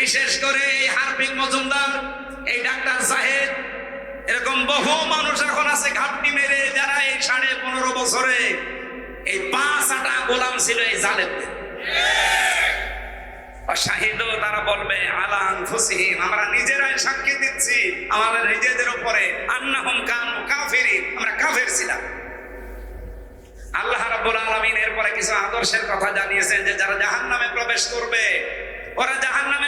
বিশেষ করে এই হার্পিক মজুমদার, এই ডাক্তার সাহেব, এরকম বহু মানুষ এখন আছে ঘাপটি মেরে যারা এই সাড়ে পনেরো বছরে। এই পাঁচ আটা গোলাম ছিল এই জালেমদের। নিজেদের উপরে। কানু কাফিরি আল্লাহ এরপরে কিছু আদর্শের কথা জানিয়েছেন যে, যারা জাহান্নামে প্রবেশ করবে, ওরা জাহান্নামে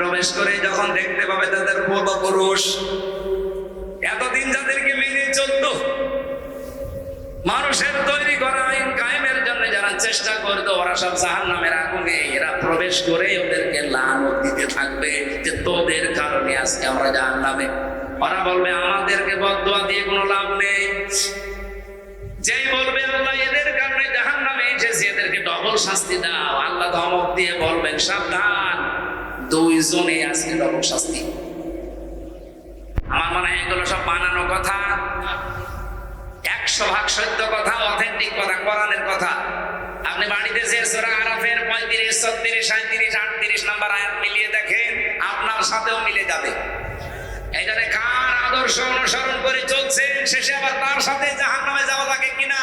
প্রবেশ করে যখন দেখতে পাবে তাদের পূর্বপুরুষ এতদিন যাদেরকে মেনে চলত, মানুষের তৈরি করা আইন কায়েমের জন্য যারা চেষ্টা করতো, ওরা সব জাহান নামের আগুনে। এরা প্রবেশ করে ওদেরকে লাল দিতে থাকবে যে তোদের কারণে আজকে আমরা জাহান নামে ওরা বলবে, আমাদেরকে বদুয়া দিয়ে কোনো লাভ নেই। যেই বলবে, আল্লাহ ডবল শাস্তি দাও। আল্লাহ ধমক দিয়ে বলবেন, সাবধান। দুইজনে আজকে ডবল শাস্তি। আমার মনে হয় এগুলো সব বানানো কথা। একশো ভাগ সত্য কথা, অথেন্টিক কথা কথা। আপনি বাড়িতে আরাফের পঁয়ত্রিশ, ছত্রিশ সাঁত্রিশ আটত্রিশ নাম্বার আয়াত মিলিয়ে দেখেন, আপনার সাথেও মিলে যাবে। জন্য কার আদর্শ অনুসরণ করে চলছেন, শেষে আবার তার সাথে জাহান নামে যাওয়া লাগে কিনা?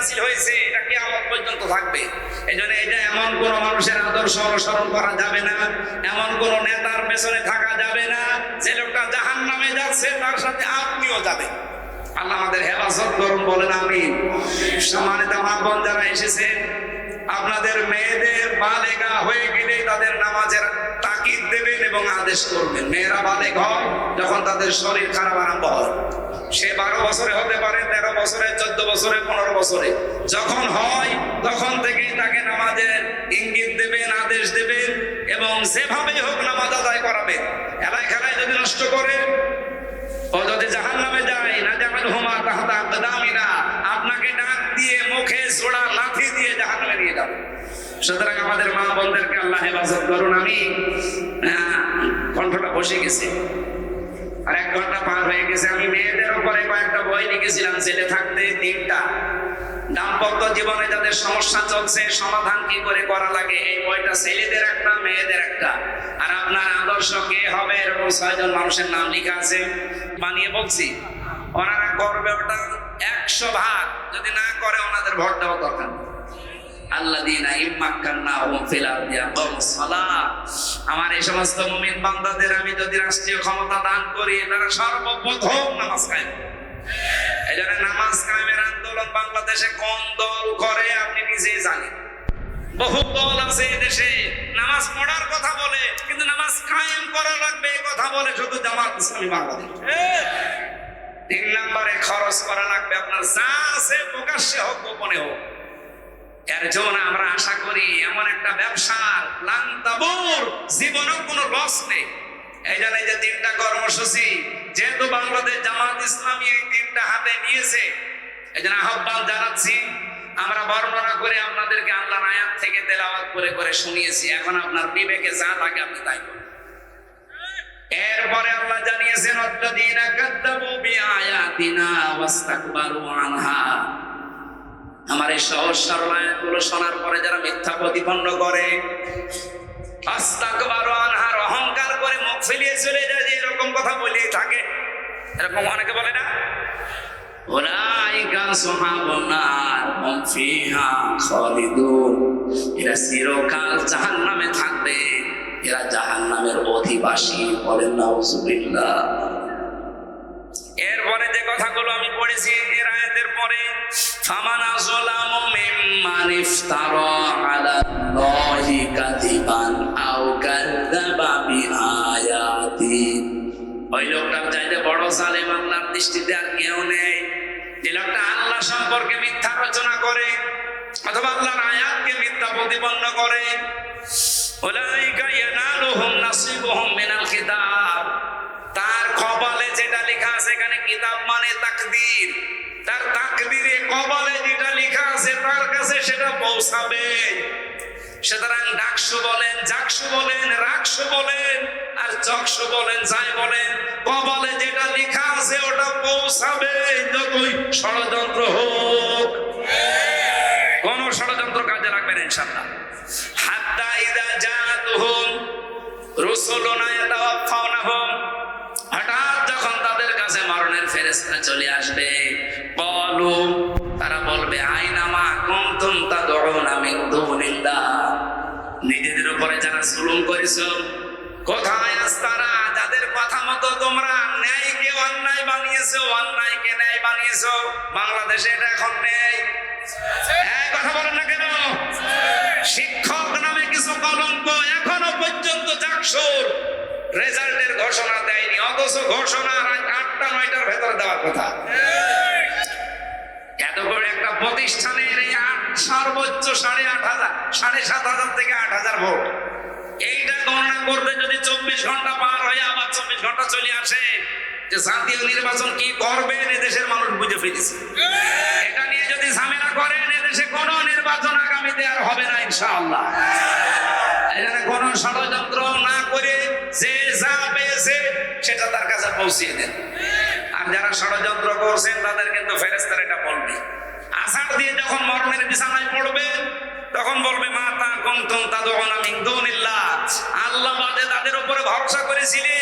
নাসিল হয়েছে, এটা কিয়ামত পর্যন্ত থাকবে। এই জন্য এটা এমন কোন মানুষের আদর্শ অনুসরণ করা যাবে না, এমন কোন নেতার পেছনে থাকা যাবে না, যে লোকটা জাহান্নামে যাচ্ছে, তার সাথে আপনিও যাবেন আল্লাহ আমাদের হেফাজত করুন, বলেন আমি সম্মানিত মা বোন যারা এসেছেন আপনাদের মেয়েদের বালেগা হয়ে গেলে তাদের নামাজের তাকিদ দেবেন এবং আদেশ করবেন। মেয়েরা বালেগ হয় যখন তাদের শরীর খারাপ আরম্ভ হয়। সে বারো বছরে হতে পারে, তেরো বছরে, চোদ্দ বছরে, পনেরো বছরে। যখন হয়, তখন থেকেই তাকে নামাজের ইঙ্গিত দেবেন আদেশ দেবেন এবং সেভাবেই হোক নামাজ আদায় করাবেন এলাকায় খেলায় যদি নষ্ট করে, ও যদি জাহান নামে যায় না যাবেন হুমা তাহতা আকদামিনা আপনাকে ডাক দিয়ে মুখে জোড়া লাথি দিয়ে জাহান নামে নিয়ে যাবে। সুতরাং আমাদের মা বোনদেরকে আল্লাহ হেফাজত করুন, আমি কণ্ঠটা বসে গেছে। আর এক ঘণ্টা পার হয়ে গেছে, আমি মেয়েদের উপরে কয়েকটা বই লিখেছিলাম ছেলে থাকতে তিনটা। দাম্পত্য জীবনে যাদের সমস্যা চলছে, সমাধান কি করে করা লাগে? এই বইটা ছেলেদের একটা, মেয়েদের একটা। আর আপনার আদর্শ কে হবে? এরকম ছয়জন মানুষের নাম লেখা আছে। বানিয়ে বলছি, ওনারা করবে ওটা একশো ভাগ। যদি না করে, ওনাদের ভোট দেওয়া দরকার নেই। আল্লাযীনা ইম্মাক্কান্নাহুম ফিল আমার এই সমস্ত মুমিন বান্দাদের আমি যদি রাষ্ট্রীয় ক্ষমতা দান করি, তারা সর্বপ্রথম নামাজ কায়েম। এই জন্য নামাজ কায়েমের আন্দোলন বাংলাদেশে কোন দল করে আপনি নিজেই জানেন বহু দল আছে দেশে, নামাজ পড়ার কথা বলে, কিন্তু নামাজ কায়েম করা লাগবে এই কথা বলে শুধু জামাত ইসলামী বাংলাদেশ তিন নম্বরে খরচ করা লাগবে আপনার যা আছে প্রকাশ্যে হোক, গোপনে হোক এর জন্য আমরা আশা করি এমন একটা ব্যবসার লান্তাবুর জীবনেও কোনো লস নেই। এই জন্য যে তিনটা কর্মসূচি, যেহেতু বাংলাদেশ জামাত ইসলামী এই তিনটা হাতে নিয়েছে, এই জন্য আহ্বান জানাচ্ছি, আমরা বর্ণনা করে আপনাদেরকে আল্লাহর আয়াত থেকে তেলাওয়াত করে করে শুনিয়েছি। এখন আপনার বিবেকে যা থাকে আপনি তাই করুন। এরপরে আল্লাহ জানিয়েছেন অত্যাদিনা কাদ্দাবু বিআয়াতিনা ওয়াস্তাকবারু আনহা। আমার এই সহজ সরল শোনার পরে যারা মিথ্যা প্রতিপন্ন করে আনহার অহংকার করে মুখ ফেলিয়ে চলে যায়, যে এরকম কথা বলেই থাকে। এরকম অনেকে বলে না? এরা জাহান্নামে থাকবে। এরা জাহান্নামের অধিবাসী বলেন নাউজুবিল্লাহ যে কথাগুলো আমি পড়েছি, এর আয়াতের পরে, ফামানা ওই লোকটার চাইতে বড় জালেম দৃষ্টিতে আর কেউ নেই। যে লোকটা আল্লাহ সম্পর্কে মিথ্যা রচনা করে অথবা আল্লাহর আয়াতকে মিথ্যা প্রতিপন্ন করে। উলাইকা কিতাব। তার কপালে যেটা লেখা আছে এখানে কিতাব মানে তাকদীর। তার তাকদিরে কপালে যেটা লেখা আছে, তার কাছে সেটা পৌঁছাবে। সুতরাং ডাকসু বলেন, জাকসু বলেন, রাকসু বলেন, আর চকসু বলেন, যাই বলেন কপালে যেটা লেখা আছে ওটা পৌঁছাবে। যতই ষড়যন্ত্র হোক, কোন ষড়যন্ত্র কাজে রাখবেন ইনশাল্লাহ উপরে যারা জুলুম করেছ কোথায় আজ তারা? যাদের কথা মতো তোমরা ন্যায়কে অন্যায় বানিয়েছো অন্যায়কে ন্যায় বানিয়েছো বাংলাদেশে এটা এখন নেই। কথা বলেন না কেন? শিক্ষক নামে কিছু কলঙ্ক এখনও পর্যন্ত চাকসুর রেজাল্টের ঘোষণা দেয়নি অথচ ঘোষণা আটটা নয়টার ভেতরে দেওয়ার কথা। এত বড় একটা প্রতিষ্ঠানের এই সর্বোচ্চ সাড়ে আট হাজার, সাড়ে সাত হাজার থেকে আট হাজার ভোট। এইটা গণনা করতে যদি চব্বিশ ঘণ্টা পার হয়ে আবার চব্বিশ ঘণ্টা চলে আসে, যে জাতীয় নির্বাচন কি করবেন এদেশের মানুষ বুঝে ফেলেছে। এটা নিয়ে যদি ঝামেলা করেন এদেশে কোনো নির্বাচন আগামীতে আর হবে না, ইনশাআল্লাহ। এখানে কোনো ষড়যন্ত্র না করে যে যা পেয়েছে, সেটা তার কাছে পৌঁছিয়ে দেন। আর যারা ষড়যন্ত্র করছেন তাদের কিন্তু ফেরেস্তার এটা বলবে। আষাঢ় দিয়ে যখন মরণের বিছানায় পড়বে, তখন বলবে মিন দুনিল্লাহ। আল্লাহ বাদে তাদের উপরে ভরসা করেছিলে।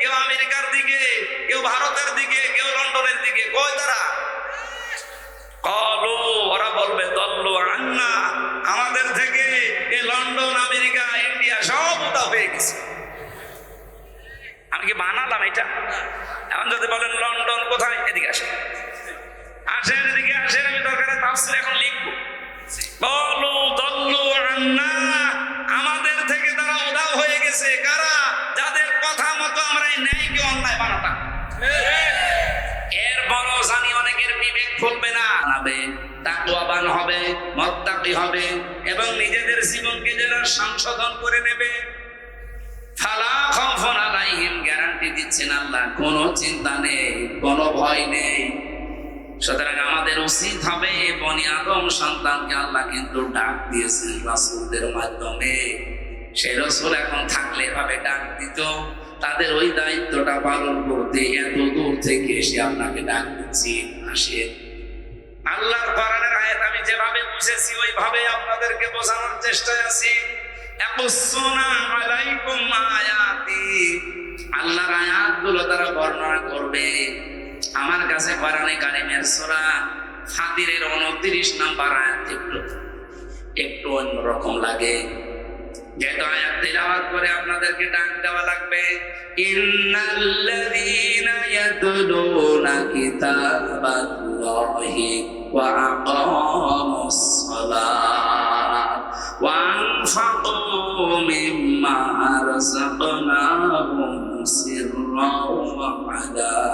কেউ আমেরিকার দিকে, কেউ ভারতের দিকে, কেউ লন্ডনের দিকে। কই তারা? কলু, ওরা বলবে আন্না, আমাদের থেকে এই লন্ডন, আমেরিকা, ইন্ডিয়া সব উদা হয়ে গেছে। আমি কি বানালাম এটা? এখন যদি বলেন, লন্ডন কোথায়? এদিকে আসেন। আসেন তাফসির এখন লিখব। বলু, দল্লু আন্না, আমাদের থেকে তারা উদাও হয়ে গেছে। কারা? যাদের কথা মতো আমরা ন্যায়কে অন্যায় বানাতাম। এর বড় জানি অনেকের বিবেক খুলবে না। নাবে তাকওয়াবান হবে, মত্তাকি হবে, এবং নিজেদের জীবনকে যারা সংশোধন করে নেবে, ফালা খাউফুন আলাইহিম গ্যারান্টি দিচ্ছেন আল্লাহ। কোনো চিন্তা নেই, কোনো ভয় নেই। সুতরাং আমাদের উচিত হবে বনি আদম সন্তানকে আল্লাহ কিন্তু ডাক দিয়েছেন রাসূলদের মাধ্যমে। সেই রসুল এখন থাকলে এভাবে ডাক দিত। তাদের ওই দায়িত্বটা পালন করতে এত দূর থেকে এসে আপনাকে ডাক দিচ্ছি আসেন আল্লাহর কোরআনের আয়াত আমি যেভাবে বুঝেছি, ওইভাবে আপনাদেরকে বোঝানোর চেষ্টায় আছি। আল্লাহর আয়াতগুলো তারা বর্ণনা করবে। আমার কাছে কোরআনে কারিমের সূরা ফাতিরের 29 নাম্বার আয়াত একটু একটু অন্যরকম লাগে। যেহেতু আয়াত করে আপনাদেরকে ডাক দেওয়া লাগবে। মিম্মা রাযাকনাহুম সিররাও ওয়া আলানিয়া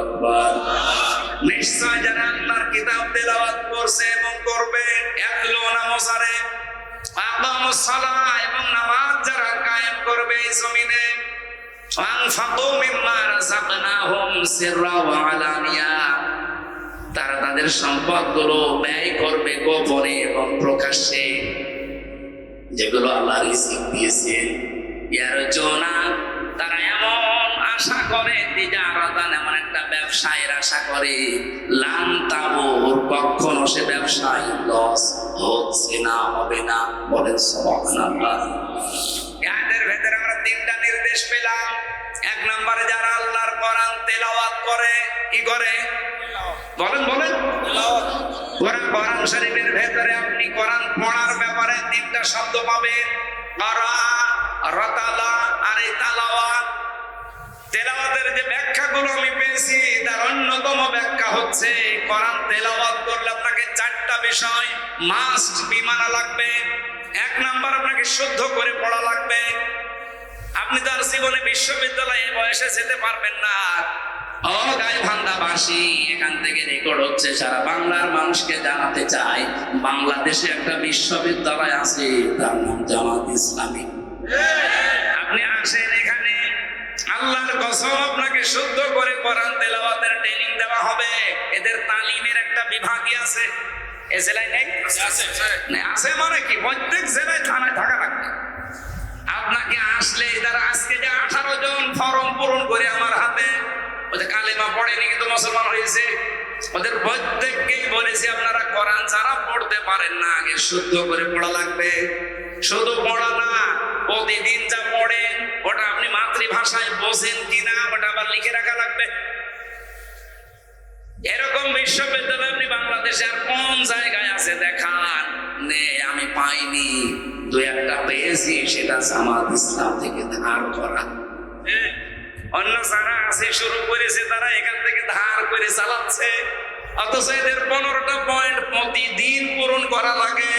আকবার। নিশ্চয় যারা আল্লাহর কিতাব তেলাওয়াত করছে এবং করবে ইয়াতলুনা মুসারে আকামুস সালাহ এবং নামাজ যারা কায়েম করবে এই জমিনে, আনফাকু মিম্মা রাযাকনাহুম সিররা ওয়া আলানিয়া। তারা তাদের সম্পদগুলো ব্যয় করবে গোপনে এবং প্রকাশ্যে। যেগুলো আল্লাহ রিজিক দিয়েছেন। ইয়ার জোনা তারা এমন আশা করে তিজারাতান এমন একটা ব্যবসায়ের আশা করে, লান তাবুর, কখনো সে ব্যবসায় লস হচ্ছে না, হবে না, বলেন সুবহানাল্লাহ। ভেতরে আমরা তিনটা নির্দেশ পেলাম। এক নম্বরে যারা আল্লাহর কোরআন তেলাওয়াত করে, কি করে? বলেন বলেন। শরীফের ভেতরে আপনি কোরআন পড়ার ব্যাপারে তিনটা শব্দ পাবেন। রতালা, আর তেলাওয়াতের যে ব্যাখ্যাগুলো তার অন্যতম ব্যাখ্যা হচ্ছে তেলাওয়াত আপনাকে চারটা বিষয় বিমানা লাগবে। এক নাম্বার আপনাকে করে পড়া লাগবে। আপনি তার জীবনে বিশ্ববিদ্যালয়ে বয়সে যেতে পারবেন না। ভান্দাবাসী এখান থেকে রেকর্ড হচ্ছে সারা বাংলার মানুষকে জানাতে চাই বাংলাদেশে একটা বিশ্ববিদ্যালয় আছে তার নাম জামাত ইসলামী। আপনি আসেন এখানে আল্লাহর কসম আপনাকে শুদ্ধ করে কোরআন তেলাওয়াতের ট্রেনিং দেওয়া হবে। এদের তালিমের একটা বিভাগই আছে। এ জেলায় নেই? আছে মানে কি? প্রত্যেক জেলায় থানায় থাকা লাগবে। আপনাকে আসলে তারা আজকে যে আঠারো জন ফর্ম পূরণ করে আমার হাতে ওদের কালেমা পড়েনি কিন্তু মুসলমান হয়েছে। ওদের প্রত্যেককেই বলেছি আপনারা কোরআন যারা পড়তে পারেন না আগে শুদ্ধ করে পড়া লাগবে। শুধু পড়া না প্রতিদিন যা পড়েন ওটা আপনি মাতৃভাষায় বোঝেন কিনা ওটা আবার লিখে রাখা লাগবে। এরকম বিশ্ববিদ্যালয় আপনি বাংলাদেশে আর কোন জায়গায় আছে দেখান নে আমি পাইনি। দু একটা পেয়েছি সেটা জামাত ইসলাম থেকে ধার করা। হ্যাঁ, অন্য যারা আছে, শুরু করেছে তারা এখান থেকে ধার করে চালাচ্ছে। অথচ এদের পনেরোটা পয়েন্ট প্রতিদিন পূরণ করা লাগে।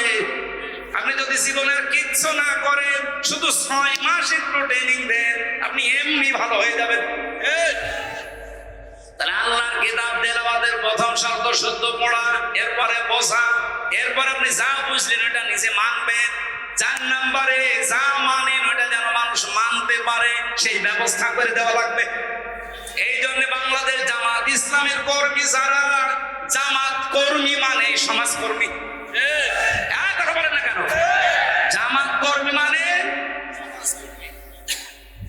আপনি যদি জীবনের কিচ্ছু না করেন, শুধু ছয় মাস একটু ট্রেনিং দেন, আপনি এমনি ভালো হয়ে যাবেন। তাহলে আল্লাহর কিতাব, তেলাওয়াতের প্রথম শব্দ শুদ্ধ পড়া, এরপরে বোঝা, এরপর আপনি যা বুঝলেন ওটা নিজে মানবেন। চার নাম্বারে যা মানেন ওটা যেন মানুষ মানতে পারে সেই ব্যবস্থা করে দেওয়া লাগবে। এই জন্য বাংলাদেশ জামাত ইসলামের কর্মী যারা জামাত কর্মী মানে সমাজ কর্মী হ্যাঁ, কথা বলেন না কেন? জামাত কর্মী মানে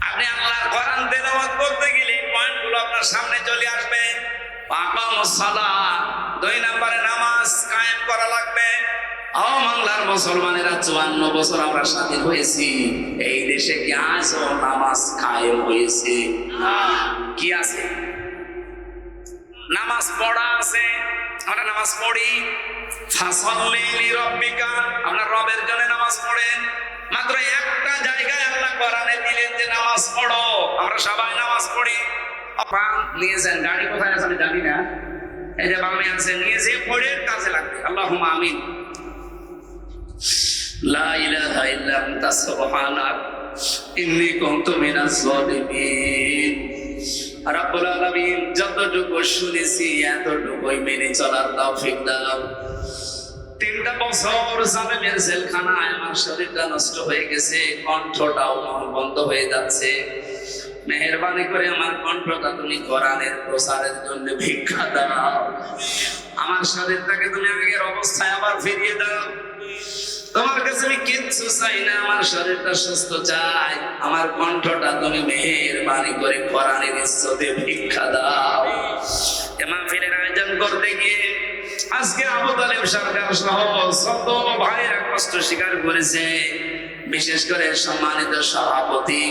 আপনি আল্লাহর কোরআন তেলাওয়াত করতে গেলে পয়েন্টগুলো আপনার সামনে চলে আসবে। আকামুস সালাত। দুই নম্বরে নামাজ কায়েম করা লাগবে। বাংলার মুসলমানেরা চুয়ান্ন বছর আমরা স্বাধীন হয়েছি। এই দেশে কি আজও নামাজ কায়েম হয়েছে? কি আছে? নামাজ পড়া আছে। আমরা নামাজ পড়ি। আমরা রবের জন্য নামাজ মাত্র একটা জায়গায় আল্লাহ যে নামাজ পড়ো। আমরা নামাজ পড়ি। পান নিয়ে যান। গাড়ি কোথায় আমি এই যে নিয়ে যে কাজে লাগবে। আল্লাহুম্মা আমিন। রাব্বুল আলামিন যতটুকু শুনেছি, এতটুকুই মেনে চলার তিনটা বছর জেলখানায় আমার শরীরটা নষ্ট হয়ে গেছে, কণ্ঠটাও বন্ধ হয়ে যাচ্ছে। মেহরবানি করে আমার কণ্ঠটা তুমি কোরআনের প্রসারের জন্য ভিক্ষা দাও। আমার শরীরটাকে তুমি আগের অবস্থায় আবার ফিরিয়ে দাও। তোমার কাছে আমি কিচ্ছু চাই না, আমার শরীরটা সুস্থ চাই। আমার কণ্ঠটা তুমি মেহরবানি করে কোরআনের ইজ্জতে ভিক্ষা দাও। এ মাহফিলের আয়োজন করতে গিয়ে আজকে আবু তালেব সরকার সহ শত ভাইয়েরা কষ্ট স্বীকার করেছে। বিশেষ করে সম্মানিত সভাপতি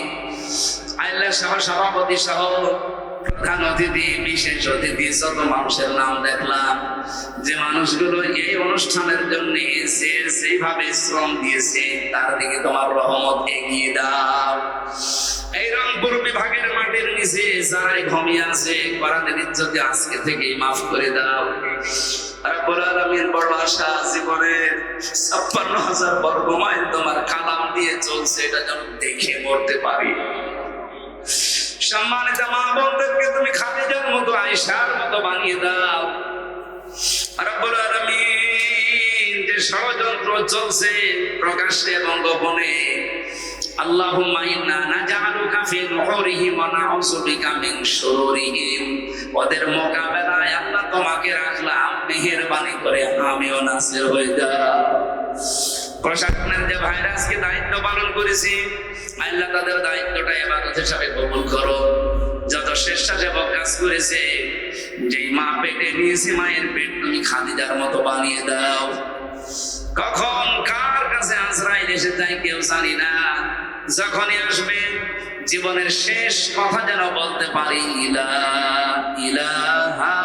আইলা সহ সভাপতি সহ প্রধান অতিথি, বিশেষ অতিথি, যত মানুষের নাম দেখলাম, যে মানুষগুলো এই অনুষ্ঠানের জন্য সেইভাবে শ্রম দিয়েছে, তার দিকে তোমার রহমত এগিয়ে দাও। এই রংপুর বিভাগের মাটির নিচে যারাই আছে আজকে থেকেই মাফ করে দাও। ছাপ্পান্ন হাজার বর্গ মাইল তোমার কালাম দিয়ে চলছে, এটা যেন দেখে মরতে পারি। সম্মানিত মা বোনদেরকে তুমি খাদিজার মতো আয়েশার মতো বানিয়ে দাও। রব্বুল আলামিন যে ষড়যন্ত্র চলছে প্রকাশ্যে এবং গোপনে ওদের আল্লাহ তোমাকে রাখলাম আমিও নাসির হয়ে প্রশাসনের যে ভাইরাসকে দায়িত্ব পালন করেছি আল্লাহ তাদের দায়িত্বটা এবাদত হিসাবে কবুল করো। যত স্বেচ্ছাসেবক কাজ করেছে, যেই মা পেটে নিয়েছে, মায়ের পেট তুমি খাদিজার মতো বানিয়ে দাও। কখন কার কাছে আজরাইল এসে যায় কেউ জানি না। যখনই আসবে, জীবনের শেষ কথা যেন বলতে পারি, ইলা, ইলাহা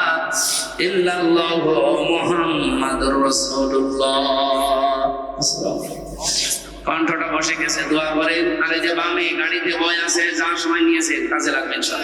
ইল্লাল্লাহু মুহাম্মাদুর রাসূলুল্লাহ। কণ্ঠটা বসে গেছে, দোয়া করেন আর যে বামে গাড়িতে বয় আছে যার সময় নিয়েছে, কাজে লাগবেন সব